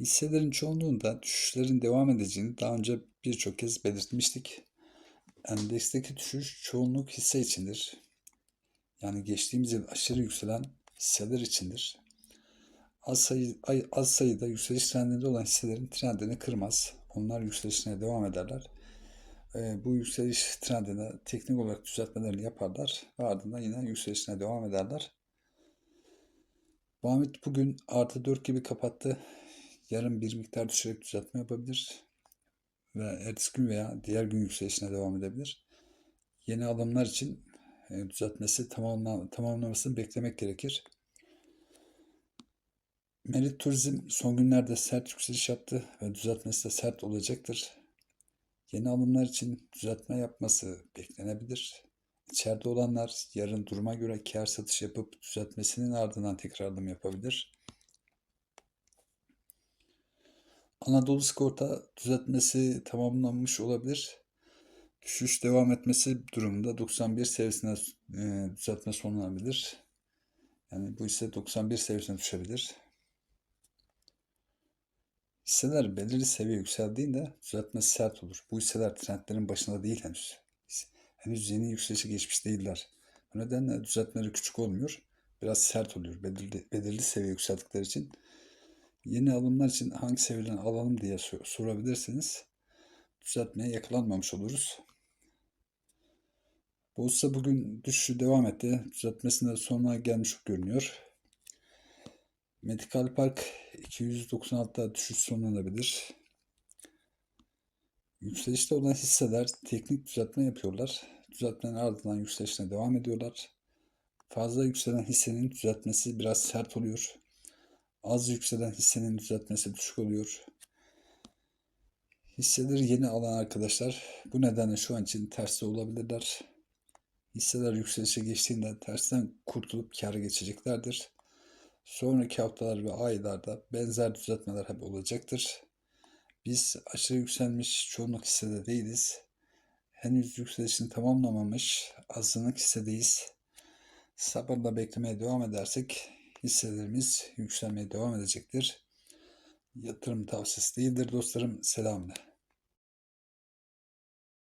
Hisselerin çoğunluğunda düşüşlerin devam edeceğini daha önce birçok kez belirtmiştik. Endeksteki düşüş çoğunluk hisse içindir. Yani geçtiğimiz yıl aşırı yükselen hisseler içindir. Az, sayı, ay- az sayıda yükseliş trendinde olan hisselerin trendini kırmaz. Onlar yükselişine devam ederler. Ee, bu yükseliş trendine teknik olarak düzeltmelerini yaparlar ve ardından yine yükselişine devam ederler. Muhammed bugün artı 4 gibi kapattı. Yarın bir miktar düşerek düzeltme yapabilir. Ve ertesi gün veya diğer gün yükselişine devam edebilir. Yeni alımlar için e, düzeltmesi tamamla, tamamlamasını beklemek gerekir. Merit Turizm son günlerde sert yükseliş yaptı ve düzeltmesi de sert olacaktır. Yeni alımlar için düzeltme yapması beklenebilir. İçeride olanlar yarın duruma göre kar satış yapıp düzeltmesinin ardından tekrar alım yapabilir. Anadolu Sigorta düzeltmesi tamamlanmış olabilir. Düşüş devam etmesi durumunda 91 seviyesine e, düzeltme sonlanabilir. Yani bu ise 91 seviyesine düşebilir. Hisseler belirli seviye yükseldiğinde düzeltme sert olur. Bu hisseler trendlerin başında değil henüz. Henüz yeni yükselişe geçmiş değiller. Bu nedenle düzeltmeleri küçük olmuyor. Biraz sert oluyor. Belirli, belirli seviye yükseldikleri için. Yeni alımlar için hangi seviyeden alalım diye sor- sorabilirsiniz. Düzeltmeye yakalanmamış oluruz. Borsa bugün düşüşü devam etti. Düzeltmesinde sonuna gelmiş görünüyor. Medical Park 296'da düşüş sonlanabilir. Yükselişte olan hisseler teknik düzeltme yapıyorlar. Düzeltmenin ardından yükselişine devam ediyorlar. Fazla yükselen hissenin düzeltmesi biraz sert oluyor. Az yükselen hissenin düzeltmesi düşük oluyor. Hisseleri yeni alan arkadaşlar bu nedenle şu an için terste olabilirler. Hisseler yükselişe geçtiğinde tersten kurtulup kâra geçeceklerdir. Sonraki haftalar ve aylarda benzer düzeltmeler hep olacaktır. Biz aşırı yükselmiş çoğunluk hissede değiliz. Henüz yükselişini tamamlamamış azınlık hissedeyiz. Sabırla beklemeye devam edersek hisselerimiz yükselmeye devam edecektir. Yatırım tavsiyesi değildir dostlarım. Selamlar.